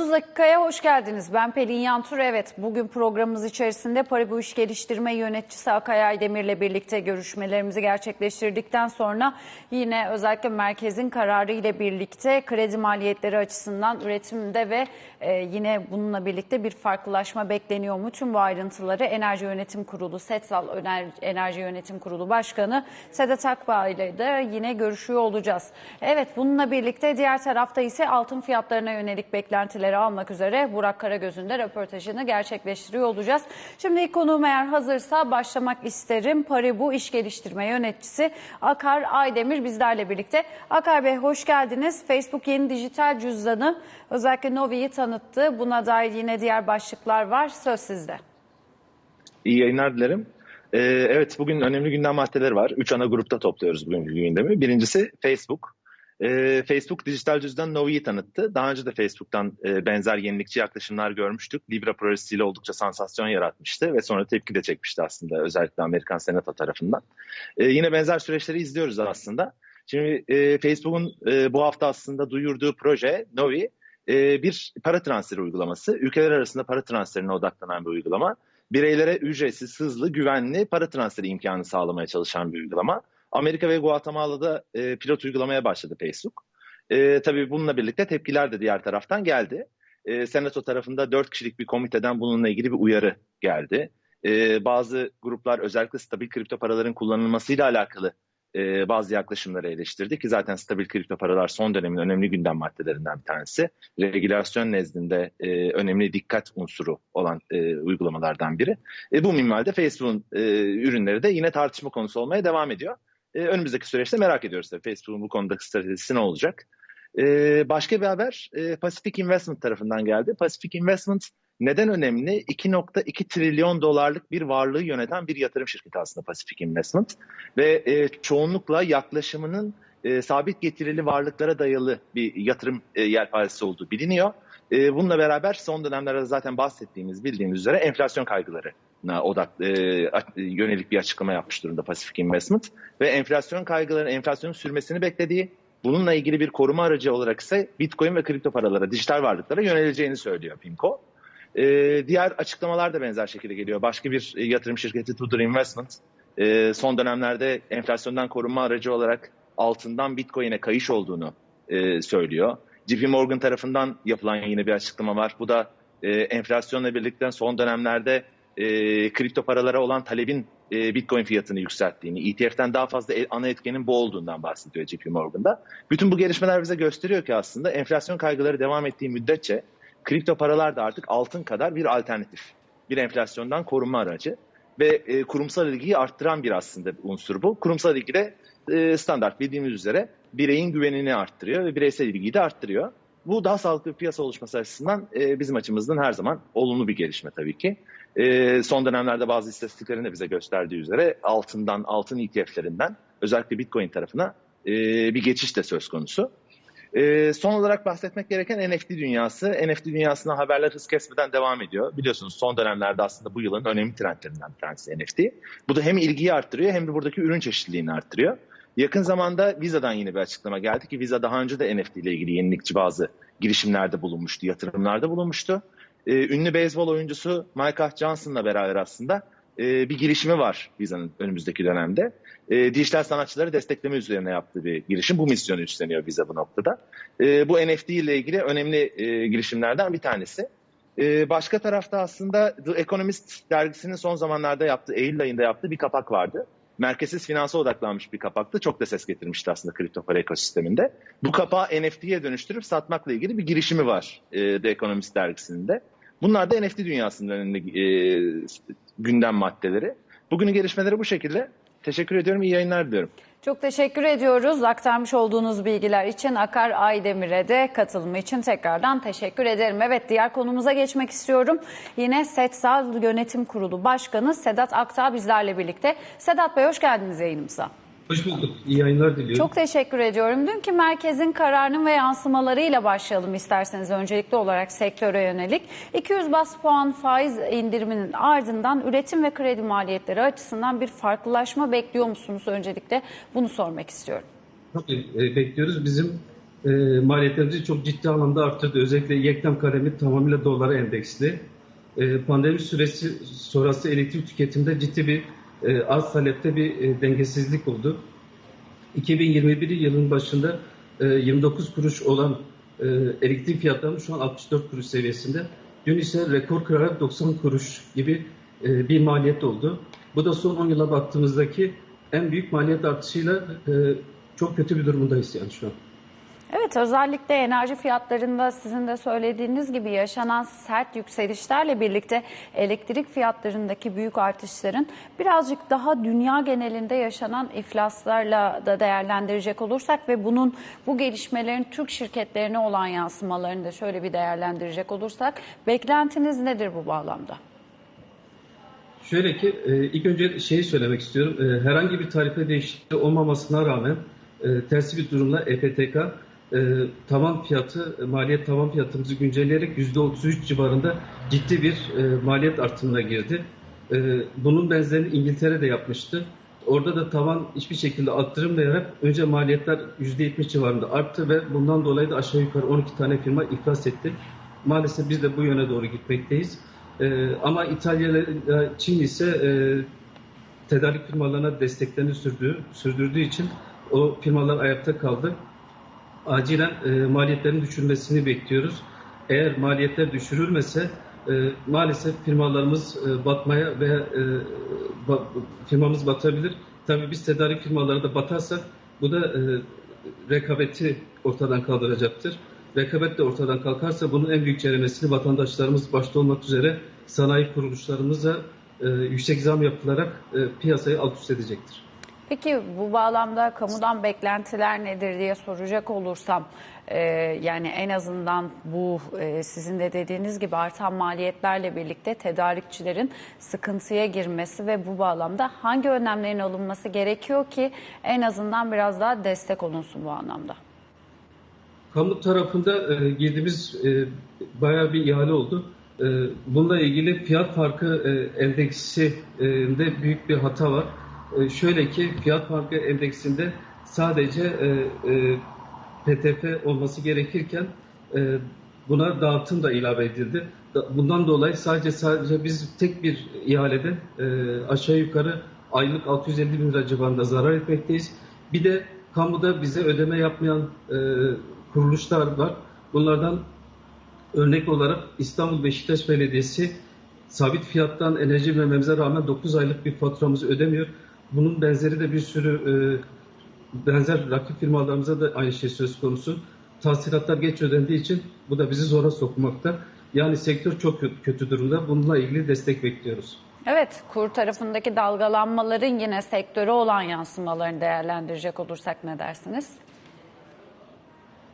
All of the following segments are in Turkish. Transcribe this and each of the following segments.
30 dakikaya hoş geldiniz. Ben Pelin Yantur. Evet, bugün programımız içerisinde Paribu İş Geliştirme Yöneticisi Akay Aydemir'le birlikte görüşmelerimizi gerçekleştirdikten sonra yine özellikle merkezin kararı ile birlikte kredi maliyetleri açısından üretimde ve e, yine bununla birlikte bir farklılaşma bekleniyor mu? Tüm bu ayrıntıları Enerji Yönetim Kurulu, SETSAL Enerji Yönetim Kurulu Başkanı Sedat Akbağ ile de yine görüşüyor olacağız. Evet, bununla birlikte diğer tarafta ise altın fiyatlarına yönelik beklentileri almak üzere Burak Karagöz'ün de röportajını gerçekleştiriyor olacağız. Şimdi ilk konuğum eğer hazırsa başlamak isterim. Paribu İş Geliştirme Yöneticisi Akar Aydemir bizlerle birlikte. Akar Bey hoş geldiniz. Facebook yeni dijital cüzdanı özellikle Novi'yi tanıttı. Buna dair yine diğer başlıklar var. Söz sizde. İyi yayınlar dilerim. Ee, evet bugün önemli gündem maddeleri var. Üç ana grupta topluyoruz bugünkü gündemi. Birincisi Facebook. Ee, Facebook dijital cüzdan Novi'yi tanıttı. Daha önce de Facebook'tan e, benzer yenilikçi yaklaşımlar görmüştük. Libra projesiyle oldukça sansasyon yaratmıştı ve sonra tepki de çekmişti aslında özellikle Amerikan Senato tarafından. Ee, yine benzer süreçleri izliyoruz aslında. Şimdi e, Facebook'un e, bu hafta aslında duyurduğu proje Novi e, bir para transferi uygulaması. Ülkeler arasında para transferine odaklanan bir uygulama bireylere ücretsiz, hızlı, güvenli para transferi imkanı sağlamaya çalışan bir uygulama. Amerika ve Guatemala'da e, pilot uygulamaya başladı Facebook. E, tabii bununla birlikte tepkiler de diğer taraftan geldi. E, Senato tarafında dört kişilik bir komiteden bununla ilgili bir uyarı geldi. E, bazı gruplar özellikle stabil kripto paraların kullanılmasıyla alakalı e, bazı yaklaşımları eleştirdi ki zaten stabil kripto paralar son dönemin önemli gündem maddelerinden bir tanesi. Regülasyon nezdinde e, önemli dikkat unsuru olan e, uygulamalardan biri. E, bu minvalde Facebook'un e, ürünleri de yine tartışma konusu olmaya devam ediyor. E, önümüzdeki süreçte merak ediyoruz tabii Facebook'un bu konudaki stratejisi ne olacak? E, başka bir haber e, Pacific Investment tarafından geldi. Pacific Investment neden önemli? 2.2 trilyon dolarlık bir varlığı yöneten bir yatırım şirketi aslında Pacific Investment. Ve e, çoğunlukla yaklaşımının e, sabit getirili varlıklara dayalı bir yatırım e, yelpazesi olduğu biliniyor. E, bununla beraber son dönemlerde zaten bahsettiğimiz, bildiğimiz üzere enflasyon kaygıları odak e, yönelik bir açıklama yapmış durumda Pacific Investment ve enflasyon kaygılarının enflasyonun sürmesini beklediği bununla ilgili bir koruma aracı olarak ise Bitcoin ve kripto paralara, dijital varlıklara yöneleceğini söylüyor PIMCO. E, diğer açıklamalar da benzer şekilde geliyor. Başka bir e, yatırım şirketi Tudor Investment e, son dönemlerde enflasyondan korunma aracı olarak altından Bitcoin'e kayış olduğunu e, söylüyor. JP Morgan tarafından yapılan yine bir açıklama var. Bu da e, enflasyonla birlikte son dönemlerde e, kripto paralara olan talebin e, Bitcoin fiyatını yükselttiğini, ETF'den daha fazla e, ana etkenin bu olduğundan bahsediyor JP Morgan'da. Bütün bu gelişmeler bize gösteriyor ki aslında enflasyon kaygıları devam ettiği müddetçe kripto paralar da artık altın kadar bir alternatif, bir enflasyondan korunma aracı ve e, kurumsal ilgiyi arttıran bir aslında unsur bu. Kurumsal ilgi de e, standart bildiğimiz üzere bireyin güvenini arttırıyor ve bireysel ilgiyi de arttırıyor. Bu daha sağlıklı bir piyasa oluşması açısından e, bizim açımızdan her zaman olumlu bir gelişme tabii ki. E, son dönemlerde bazı istatistiklerin de bize gösterdiği üzere altından, altın ETF'lerinden özellikle Bitcoin tarafına e, bir geçiş de söz konusu. E, son olarak bahsetmek gereken NFT dünyası. NFT dünyasına haberler hız kesmeden devam ediyor. Biliyorsunuz son dönemlerde aslında bu yılın önemli trendlerinden bir tanesi NFT. Bu da hem ilgiyi arttırıyor hem de buradaki ürün çeşitliliğini arttırıyor. Yakın zamanda Visa'dan yine bir açıklama geldi ki Visa daha önce de NFT ile ilgili yenilikçi bazı girişimlerde bulunmuştu, yatırımlarda bulunmuştu. Ee, ünlü beyzbol oyuncusu Michael Johnson'la beraber aslında e, bir girişimi var Visa'nın önümüzdeki dönemde. E, dijital sanatçıları destekleme üzerine yaptığı bir girişim. Bu misyonu üstleniyor Visa bu noktada. E, bu NFT ile ilgili önemli e, girişimlerden bir tanesi. E, başka tarafta aslında The Economist dergisinin son zamanlarda yaptığı, Eylül ayında yaptığı bir kapak vardı merkezsiz finansa odaklanmış bir kapaktı. Çok da ses getirmişti aslında kripto para ekosisteminde. Bu kapağı NFT'ye dönüştürüp satmakla ilgili bir girişimi var e, The Economist dergisinde. Bunlar da NFT dünyasının önemli e, gündem maddeleri. Bugünün gelişmeleri bu şekilde. Teşekkür ediyorum. İyi yayınlar diliyorum. Çok teşekkür ediyoruz. Aktarmış olduğunuz bilgiler için Akar Aydemir'e de katılımı için tekrardan teşekkür ederim. Evet diğer konumuza geçmek istiyorum. Yine SETSAL Yönetim Kurulu Başkanı Sedat Aktağ bizlerle birlikte. Sedat Bey hoş geldiniz yayınımıza. Hoş bulduk. İyi yayınlar diliyorum. Çok teşekkür ediyorum. Dünkü merkezin kararının ve yansımalarıyla başlayalım isterseniz öncelikli olarak sektöre yönelik. 200 bas puan faiz indiriminin ardından üretim ve kredi maliyetleri açısından bir farklılaşma bekliyor musunuz? Öncelikle bunu sormak istiyorum. Tabii e, bekliyoruz. Bizim e, maliyetlerimizi çok ciddi anlamda arttırdı. Özellikle yektem kalemi tamamıyla dolara endeksli. E, pandemi süresi sonrası elektrik tüketiminde ciddi bir e, az talepte bir e, dengesizlik oldu. 2021 yılın başında e, 29 kuruş olan e, elektrik fiyatları şu an 64 kuruş seviyesinde. Dün ise rekor kırarak 90 kuruş gibi e, bir maliyet oldu. Bu da son 10 yıla baktığımızdaki en büyük maliyet artışıyla e, çok kötü bir durumdayız yani şu an. Evet özellikle enerji fiyatlarında sizin de söylediğiniz gibi yaşanan sert yükselişlerle birlikte elektrik fiyatlarındaki büyük artışların birazcık daha dünya genelinde yaşanan iflaslarla da değerlendirecek olursak ve bunun bu gelişmelerin Türk şirketlerine olan yansımalarını da şöyle bir değerlendirecek olursak beklentiniz nedir bu bağlamda? Şöyle ki e, ilk önce şeyi söylemek istiyorum. E, herhangi bir tarife değişikliği olmamasına rağmen e, tersi bir durumla EPTK e, tavan fiyatı, e, maliyet tavan fiyatımızı güncelleyerek %33 civarında ciddi bir e, maliyet artımına girdi. E, bunun benzerini İngiltere de yapmıştı. Orada da tavan hiçbir şekilde arttırılmayarak önce maliyetler %70 civarında arttı ve bundan dolayı da aşağı yukarı 12 tane firma iflas etti. Maalesef biz de bu yöne doğru gitmekteyiz. Ee, ama İtalya ile Çin ise e, tedarik firmalarına desteklerini sürdüğü, sürdürdüğü için o firmalar ayakta kaldı. Acilen e, maliyetlerin düşürmesini bekliyoruz. Eğer maliyetler düşürülmese e, maalesef firmalarımız e, batmaya ve e, ba, firmamız batabilir. Tabii biz tedarik firmaları da batarsak bu da e, rekabeti ortadan kaldıracaktır. Rekabet de ortadan kalkarsa bunun en büyük ceremesini vatandaşlarımız başta olmak üzere sanayi kuruluşlarımıza e, yüksek zam yapılarak e, piyasayı alt üst edecektir. Peki bu bağlamda kamudan beklentiler nedir diye soracak olursam e, yani en azından bu e, sizin de dediğiniz gibi artan maliyetlerle birlikte tedarikçilerin sıkıntıya girmesi ve bu bağlamda hangi önlemlerin alınması gerekiyor ki en azından biraz daha destek olunsun bu anlamda? Kamu tarafında e, girdiğimiz e, bayağı bir ihale oldu. E, bununla ilgili fiyat farkı e, endeksinde büyük bir hata var. E, şöyle ki fiyat farkı endeksinde sadece e, e, PTF olması gerekirken e, buna dağıtım da ilave edildi. Bundan dolayı sadece sadece biz tek bir ihalede e, aşağı yukarı aylık 650 bin lira civarında zarar etmekteyiz. Bir de kamuda bize ödeme yapmayan e, kuruluşlar var. Bunlardan örnek olarak İstanbul Beşiktaş Belediyesi sabit fiyattan enerji vermemize rağmen 9 aylık bir faturamızı ödemiyor. Bunun benzeri de bir sürü e, benzer rakip firmalarımıza da aynı şey söz konusu. Tahsilatlar geç ödendiği için bu da bizi zora sokmakta. Yani sektör çok kötü durumda. Bununla ilgili destek bekliyoruz. Evet, kur tarafındaki dalgalanmaların yine sektöre olan yansımalarını değerlendirecek olursak ne dersiniz?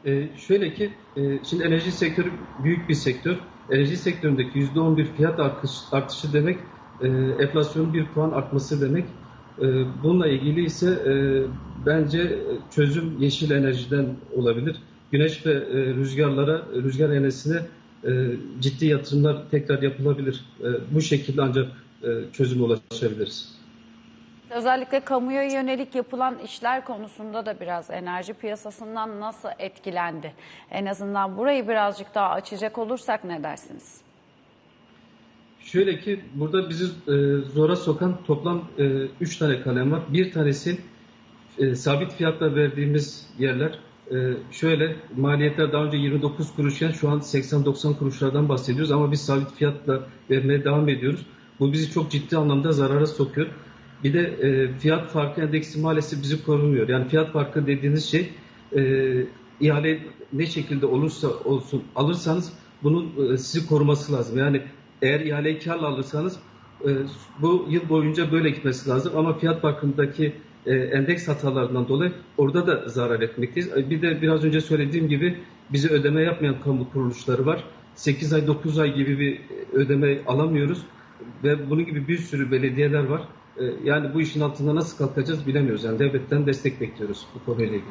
Ee, şöyle ki, e, şimdi enerji sektörü büyük bir sektör. Enerji sektöründeki %11 fiyat artış, artışı demek, e, enflasyonun bir puan artması demek. E, bununla ilgili ise e, bence çözüm yeşil enerjiden olabilir. Güneş ve e, rüzgarlara, rüzgar enerjisine e, ciddi yatırımlar tekrar yapılabilir. Bu şekilde ancak çözüme ulaşabiliriz. Özellikle kamuya yönelik yapılan işler konusunda da biraz enerji piyasasından nasıl etkilendi? En azından burayı birazcık daha açacak olursak ne dersiniz? Şöyle ki burada bizi e, zora sokan toplam 3 e, tane kalem var. Bir tanesi e, sabit fiyatla verdiğimiz yerler. E, şöyle maliyetler daha önce 29 kuruşken şu an 80-90 kuruşlardan bahsediyoruz ama biz sabit fiyatla vermeye devam ediyoruz. Bu bizi çok ciddi anlamda zarara sokuyor. Bir de e, fiyat farkı endeksi maalesef bizi korumuyor. Yani fiyat farkı dediğiniz şey e, ihale ne şekilde olursa olsun alırsanız bunun e, sizi koruması lazım. Yani eğer ihaleyi karla alırsanız e, bu yıl boyunca böyle gitmesi lazım. Ama fiyat farkındaki e, endeks hatalarından dolayı orada da zarar etmekteyiz. E, bir de biraz önce söylediğim gibi bize ödeme yapmayan kamu kuruluşları var. 8 ay 9 ay gibi bir ödeme alamıyoruz ve bunun gibi bir sürü belediyeler var. Yani bu işin altında nasıl kalkacağız bilemiyoruz. Yani devletten destek bekliyoruz bu konuyla ilgili.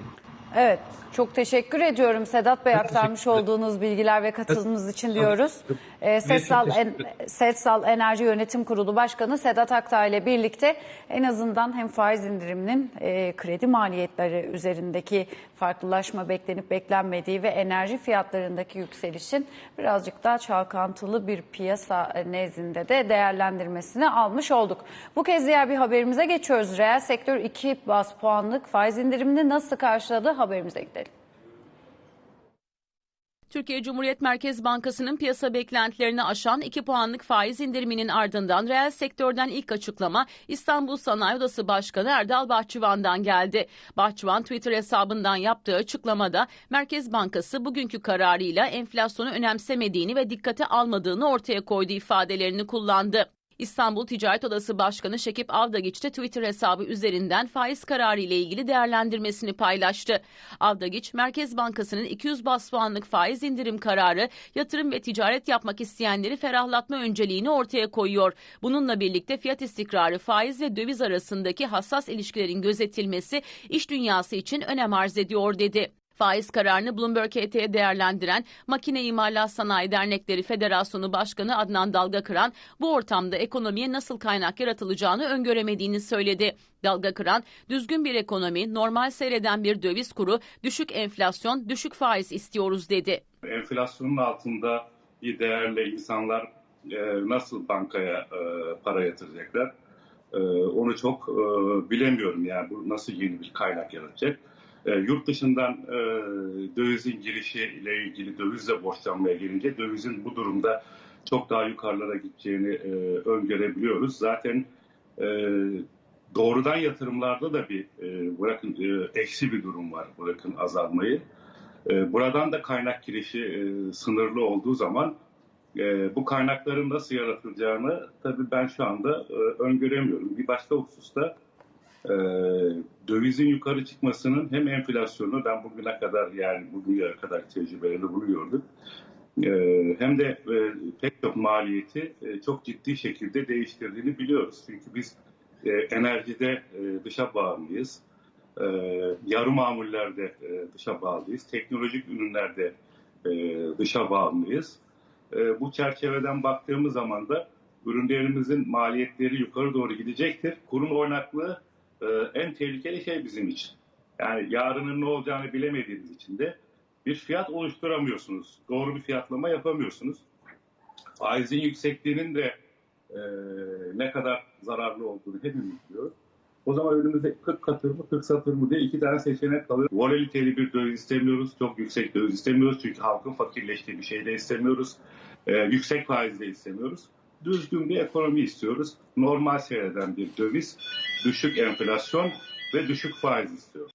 Evet, çok teşekkür ediyorum Sedat Bey aktarmış olduğunuz bilgiler ve katılımınız için diyoruz. Ee, Setsal, En- Setsal Enerji Yönetim Kurulu Başkanı Sedat Aktay ile birlikte en azından hem faiz indiriminin e, kredi maliyetleri üzerindeki farklılaşma beklenip beklenmediği ve enerji fiyatlarındaki yükselişin birazcık daha çalkantılı bir piyasa nezdinde de değerlendirmesini almış olduk. Bu kez diğer bir haberimize geçiyoruz. Reel sektör 2 bas puanlık faiz indirimini nasıl karşıladı haberimize gidelim. Türkiye Cumhuriyet Merkez Bankası'nın piyasa beklentilerini aşan 2 puanlık faiz indiriminin ardından reel sektörden ilk açıklama İstanbul Sanayi Odası Başkanı Erdal Bahçıvan'dan geldi. Bahçıvan Twitter hesabından yaptığı açıklamada Merkez Bankası bugünkü kararıyla enflasyonu önemsemediğini ve dikkate almadığını ortaya koydu ifadelerini kullandı. İstanbul Ticaret Odası Başkanı Şekip Avdagiç de Twitter hesabı üzerinden faiz kararı ile ilgili değerlendirmesini paylaştı. Avdagiç, Merkez Bankası'nın 200 bas puanlık faiz indirim kararı yatırım ve ticaret yapmak isteyenleri ferahlatma önceliğini ortaya koyuyor. Bununla birlikte fiyat istikrarı, faiz ve döviz arasındaki hassas ilişkilerin gözetilmesi iş dünyası için önem arz ediyor dedi. Faiz kararını Bloomberg HT'ye değerlendiren Makine İmalat Sanayi Dernekleri Federasyonu Başkanı Adnan Dalgakıran bu ortamda ekonomiye nasıl kaynak yaratılacağını öngöremediğini söyledi. Dalgakıran, düzgün bir ekonomi, normal seyreden bir döviz kuru, düşük enflasyon, düşük faiz istiyoruz dedi. enflasyonun altında bir değerle insanlar e, nasıl bankaya e, para yatıracaklar? E, onu çok bilemiyorum yani bu nasıl yeni bir kaynak yaratacak. E, yurt dışından e, dövizin girişi ile ilgili dövizle borçlanmaya gelince dövizin bu durumda çok daha yukarılara gideceğini e, öngörebiliyoruz. Zaten e, doğrudan yatırımlarda da bir e, bırakın e, eksi bir durum var bırakın azalmayı. E, Buradan da kaynak girişi e, sınırlı olduğu zaman e, bu kaynakların nasıl yaratılacağını tabii ben şu anda e, öngöremiyorum. Bir başka hususta e, dövizin yukarı çıkmasının hem enflasyonu ben bugüne kadar yani bugüne kadar tecrübeleri buluyorduk. E, hem de e, pek çok maliyeti e, çok ciddi şekilde değiştirdiğini biliyoruz. Çünkü biz e, enerjide e, dışa bağımlıyız. E, yarı mamullerde e, dışa bağlıyız. Teknolojik ürünlerde e, dışa bağımlıyız. E, bu çerçeveden baktığımız zaman da ürünlerimizin maliyetleri yukarı doğru gidecektir. Kurun oynaklığı e, en tehlikeli şey bizim için. Yani yarının ne olacağını bilemediğiniz için de bir fiyat oluşturamıyorsunuz. Doğru bir fiyatlama yapamıyorsunuz. Faizin yüksekliğinin de e, ne kadar zararlı olduğunu hepimiz biliyoruz. O zaman önümüzde 40 katır mı 40 satır mı diye iki tane seçenek kalıyor. Volatiliteli bir döviz istemiyoruz. Çok yüksek döviz istemiyoruz. Çünkü halkın fakirleştiği bir şey de istemiyoruz. Ee, yüksek faiz de istemiyoruz. Düzgün bir ekonomi istiyoruz. Normal seyreden bir döviz, düşük enflasyon ve düşük faiz istiyoruz.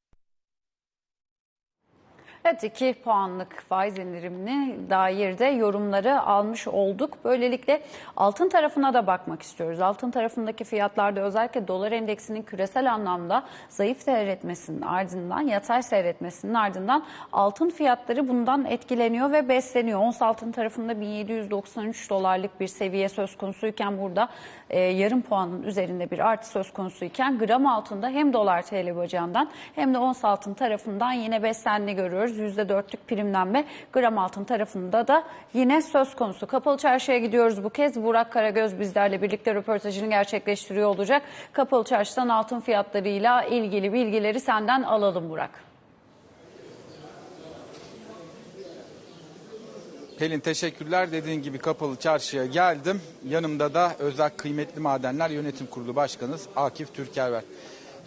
Evet 2 puanlık faiz indirimine dair de yorumları almış olduk. Böylelikle altın tarafına da bakmak istiyoruz. Altın tarafındaki fiyatlarda özellikle dolar endeksinin küresel anlamda zayıf seyretmesinin ardından, yatay seyretmesinin ardından altın fiyatları bundan etkileniyor ve besleniyor. Ons altın tarafında 1793 dolarlık bir seviye söz konusuyken burada e, yarım puanın üzerinde bir artı söz konusuyken gram altında hem dolar TL bacağından hem de ons altın tarafından yine beslendiğini görüyoruz. %4'lük primlenme gram altın tarafında da yine söz konusu. Kapalı çarşıya gidiyoruz bu kez. Burak Karagöz bizlerle birlikte röportajını gerçekleştiriyor olacak. Kapalı çarşıdan altın fiyatlarıyla ilgili bilgileri senden alalım Burak. Pelin teşekkürler. Dediğin gibi kapalı çarşıya geldim. Yanımda da Özel Kıymetli Madenler Yönetim Kurulu Başkanımız Akif Türker var.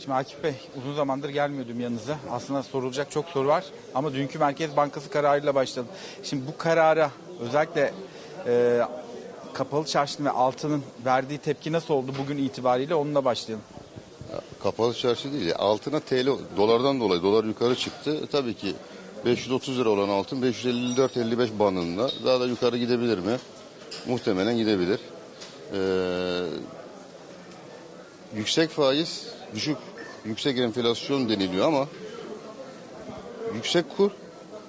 Şimdi Akif Bey uzun zamandır gelmiyordum yanınıza. Aslında sorulacak çok soru var ama dünkü Merkez Bankası kararıyla başladım. Şimdi bu karara özellikle e, kapalı çarşının ve altının verdiği tepki nasıl oldu bugün itibariyle onunla başlayalım. Kapalı çarşı değil. Altına TL dolardan dolayı dolar yukarı çıktı. E, tabii ki 530 lira olan altın 554-55 bandında daha da yukarı gidebilir mi? Muhtemelen gidebilir. Ee, yüksek faiz, düşük yüksek enflasyon deniliyor ama yüksek kur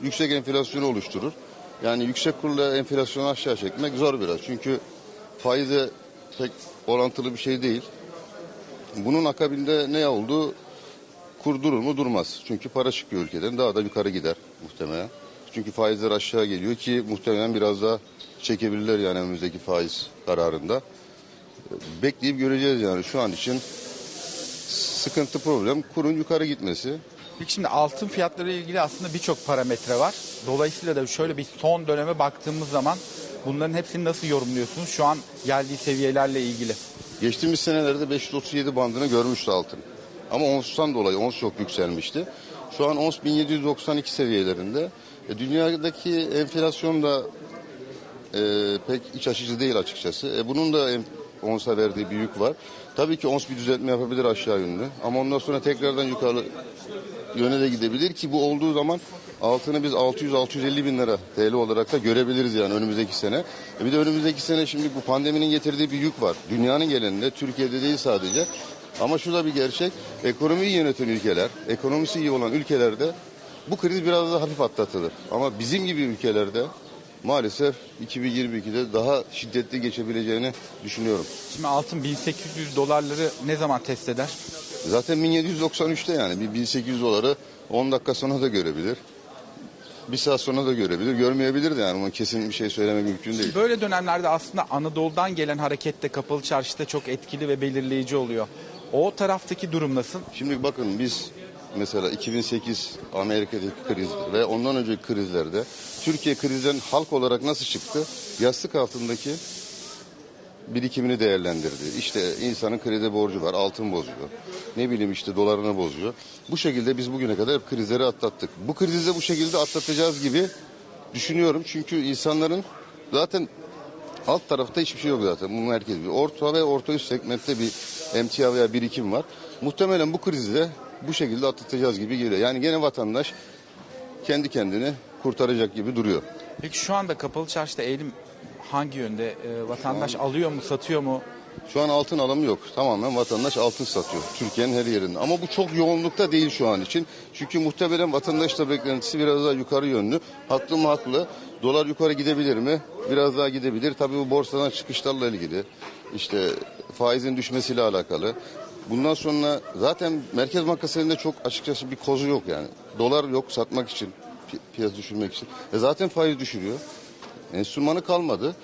yüksek enflasyonu oluşturur. Yani yüksek kurla enflasyonu aşağı çekmek zor biraz. Çünkü faize pek orantılı bir şey değil. Bunun akabinde ne oldu? kur durur mu durmaz. Çünkü para çıkıyor ülkeden daha da yukarı gider muhtemelen. Çünkü faizler aşağı geliyor ki muhtemelen biraz daha çekebilirler yani önümüzdeki faiz kararında. Bekleyip göreceğiz yani şu an için sıkıntı problem kurun yukarı gitmesi. Peki şimdi altın fiyatları ile ilgili aslında birçok parametre var. Dolayısıyla da şöyle bir son döneme baktığımız zaman bunların hepsini nasıl yorumluyorsunuz şu an geldiği seviyelerle ilgili? Geçtiğimiz senelerde 537 bandını görmüştü altın. Ama onstan dolayı ons çok yükselmişti. Şu an ons 1792 seviyelerinde. E, dünyadaki enflasyon da e, pek iç açıcı değil açıkçası. E, bunun da onsa verdiği bir yük var. Tabii ki ons bir düzeltme yapabilir aşağı yönlü. Ama ondan sonra tekrardan yukarı yöne de gidebilir ki bu olduğu zaman altını biz 600-650 bin lira TL olarak da görebiliriz yani önümüzdeki sene. E bir de önümüzdeki sene şimdi bu pandeminin getirdiği bir yük var. Dünyanın genelinde, Türkiye'de değil sadece. Ama şu da bir gerçek, ekonomiyi yöneten ülkeler, ekonomisi iyi olan ülkelerde bu kriz biraz daha hafif atlatılır. Ama bizim gibi ülkelerde maalesef 2022'de daha şiddetli geçebileceğini düşünüyorum. Şimdi altın 1800 dolarları ne zaman test eder? Zaten 1793'te yani bir 1800 doları 10 dakika sonra da görebilir. Bir saat sonra da görebilir. Görmeyebilir de yani ama kesin bir şey söylemek mümkün değil. Böyle dönemlerde aslında Anadolu'dan gelen hareket de kapalı çarşıda çok etkili ve belirleyici oluyor. O taraftaki durum nasıl? Şimdi bakın biz mesela 2008 Amerika'daki kriz ve ondan önceki krizlerde Türkiye krizden halk olarak nasıl çıktı? Yastık altındaki birikimini değerlendirdi. İşte insanın kredi borcu var, altın bozuyor. Ne bileyim işte dolarını bozuyor. Bu şekilde biz bugüne kadar hep krizleri atlattık. Bu krizi de bu şekilde atlatacağız gibi düşünüyorum. Çünkü insanların zaten alt tarafta hiçbir şey yok zaten. Bunu herkes biliyor. Orta ve orta üst segmentte bir emtia veya birikim var. Muhtemelen bu krizi de bu şekilde atlatacağız gibi geliyor. Yani gene vatandaş kendi kendini kurtaracak gibi duruyor. Peki şu anda kapalı çarşıda eğilim hangi yönde? Ee, vatandaş alıyor mu, satıyor mu? Şu an altın alımı yok. Tamamen vatandaş altın satıyor. Türkiye'nin her yerinde. Ama bu çok yoğunlukta değil şu an için. Çünkü muhtemelen vatandaş da beklentisi biraz daha yukarı yönlü. Haklı mı haklı. Dolar yukarı gidebilir mi? Biraz daha gidebilir. Tabii bu borsadan çıkışlarla ilgili. İşte faizin düşmesiyle alakalı. Bundan sonra zaten Merkez Bankası'nın da çok açıkçası bir kozu yok yani. Dolar yok satmak için, pi- piyasa düşürmek için. E zaten faiz düşürüyor. Enstrümanı kalmadı.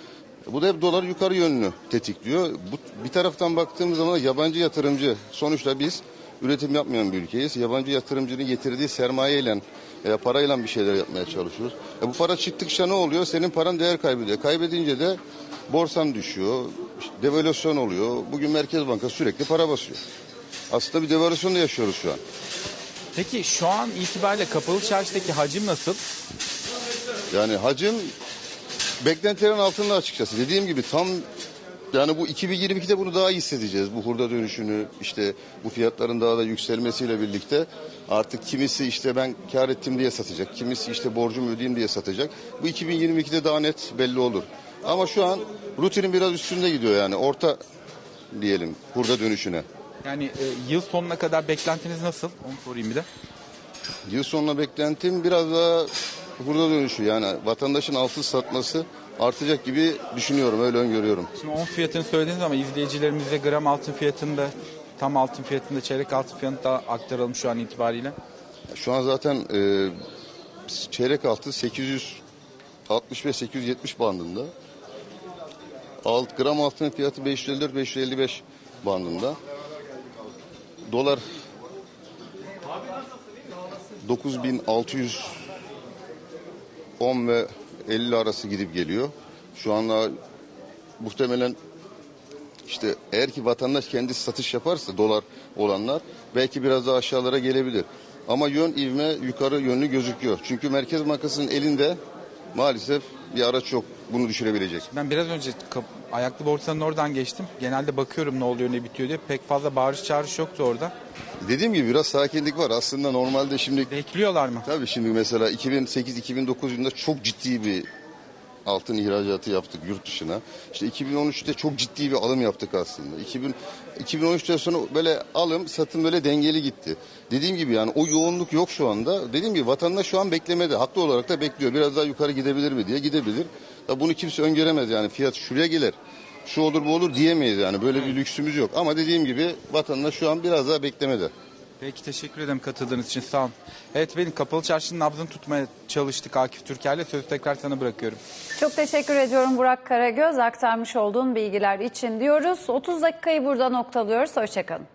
Bu da hep dolar yukarı yönlü tetikliyor. Bu, bir taraftan baktığımız zaman yabancı yatırımcı sonuçta biz üretim yapmayan bir ülkeyiz. Yabancı yatırımcının getirdiği sermayeyle veya parayla bir şeyler yapmaya çalışıyoruz. E bu para çıktıkça ne oluyor? Senin paran değer kaybediyor. Kaybedince de borsan düşüyor, işte devalüasyon oluyor. Bugün Merkez Bankası sürekli para basıyor. Aslında bir devalüasyon da yaşıyoruz şu an. Peki şu an itibariyle kapalı çarşıdaki hacim nasıl? Yani hacim beklentilerin altında açıkçası. Dediğim gibi tam yani bu 2022'de bunu daha iyi hissedeceğiz. Bu hurda dönüşünü işte bu fiyatların daha da yükselmesiyle birlikte artık kimisi işte ben kar ettim diye satacak. Kimisi işte borcumu ödeyeyim diye satacak. Bu 2022'de daha net belli olur. Ama şu an rutinin biraz üstünde gidiyor yani orta diyelim hurda dönüşüne. Yani e, yıl sonuna kadar beklentiniz nasıl? Onu sorayım bir de. Yıl sonuna beklentim biraz daha hurda dönüşü yani vatandaşın altın satması artacak gibi düşünüyorum öyle öngörüyorum. Şimdi 10 fiyatını söylediniz ama izleyicilerimize gram altın fiyatını da tam altın fiyatını da çeyrek altın fiyatını da aktaralım şu an itibariyle. Şu an zaten e, çeyrek altın 865-870 bandında. Alt, gram altının fiyatı 554-555 bandında. Dolar 9610 ve 50 arası gidip geliyor. Şu anda muhtemelen işte eğer ki vatandaş kendi satış yaparsa dolar olanlar belki biraz daha aşağılara gelebilir. Ama yön ivme yukarı yönlü gözüküyor. Çünkü Merkez Bankası'nın elinde maalesef bir araç yok bunu düşürebilecek. Ben biraz önce ayaklı borsanın oradan geçtim. Genelde bakıyorum ne oluyor ne bitiyor diye. Pek fazla bağırış çağrış yoktu orada. Dediğim gibi biraz sakinlik var. Aslında normalde şimdi Bekliyorlar mı? tabii şimdi mesela 2008-2009 yılında çok ciddi bir altın ihracatı yaptık yurt dışına. İşte 2013'te çok ciddi bir alım yaptık aslında. 2000 2013'ten sonra böyle alım satım böyle dengeli gitti. Dediğim gibi yani o yoğunluk yok şu anda. Dediğim gibi vatandaş şu an beklemede. Haklı olarak da bekliyor. Biraz daha yukarı gidebilir mi diye gidebilir. Ya bunu kimse öngöremez yani fiyat şuraya gelir. Şu olur bu olur diyemeyiz yani böyle bir lüksümüz yok. Ama dediğim gibi vatandaş şu an biraz daha beklemede. Peki teşekkür ederim katıldığınız için sağ olun. Evet benim kapalı çarşının nabzını tutmaya çalıştık Akif Türker'le. Sözü tekrar sana bırakıyorum. Çok teşekkür ediyorum Burak Karagöz aktarmış olduğun bilgiler için diyoruz. 30 dakikayı burada noktalıyoruz. Hoşçakalın.